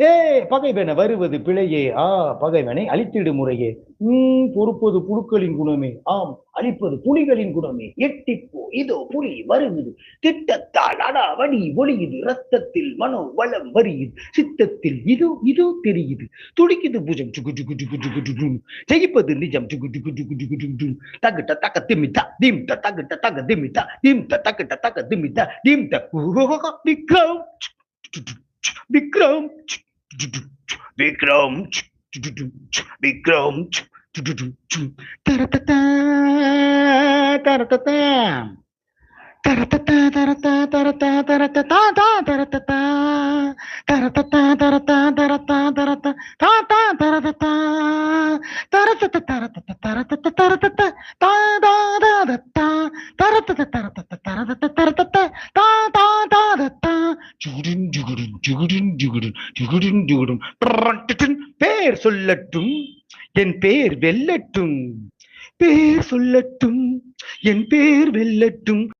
ஏ பகைவன வருவது பிழையே. ஆ பகைவனை அழித்திடு முறையே. உம் பொறுப்பது புழுக்களின் குணமே. ஆம் அழிப்பது புலிகளின் குணமே. எட்டிப்போ இதோ புலி வருகுது திட்டத்தால் அடாவடி ஒளியுது. ரத்தத்தில் மனோ வளம் வருகுது சித்தத்தில் இதோ இதோ தெரியுது. துடிக்குது புஜம். சுகு சுகு சுகு சுகு சுகு ஜெயிப்பது நிஜம். சுகு சுகு சுகு சுகு சுகு தகிட்ட தக்க திமித்தா. தீம்த தகுட்ட தக திமித்தா. தீம்த தகிட்ட தக திமித்தா. திம்ட விக்ரம். விக்ரம். விக்ரம் விக்ரம் தரத்தா தரத்தா தரத்தா தரத்தா ஜுகுடும் பேர் சொல்லட்டும் என் பேர் வெல்லட்டும். பேர் சொல்லட்டும் என் பேர் வெல்லட்டும்.